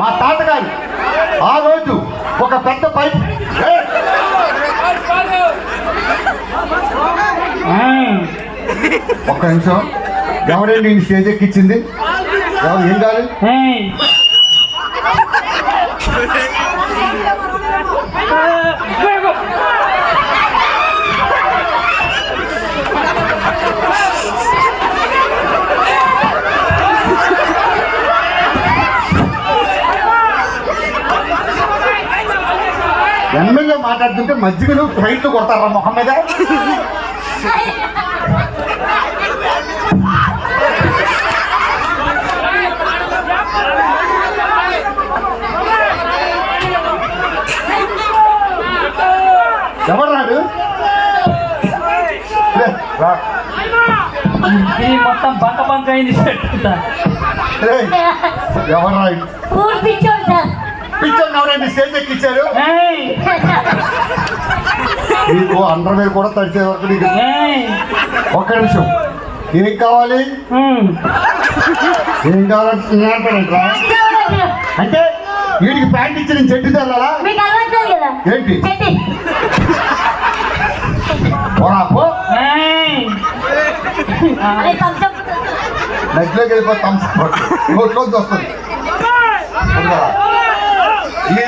మా తాతగారు. ఆ రోజు ఒక పెద్ద పైపు ఒక్క నిమిషం. ఎవరండి నేను స్టేజ్ ఎక్కించింది. ఎవరు ఏం కాదు ఎమ్మెల్యే మాట్లాడుతుంటే మజ్జిగలు ట్రైన్లు కొడతారా మొహం మీద ఎవరు రాడు మొత్తం బంక బంక అయింది ఎవరు రాడు పిచ్చోడు ఎవరండి స్టేజ్ ఎక్కించారు నీకు అండర్వేర్ కూడా తడిచే వరకు నీకు ఒక్క నిమిషం. ఏం కావాలి? ఏం కావాలంటున్నారా అంటే వీడికి ప్యాంట్ ఇచ్చి నేను చెట్టు తెల్లాలా మీకు అలవాట్లేదు కదా? ఏంటి? చెట్టి. పోరా పో. అదే కొంచెం నెట్లోకి వెళ్ళిపో థమ్స్ నోట్లోకి వస్తుంది.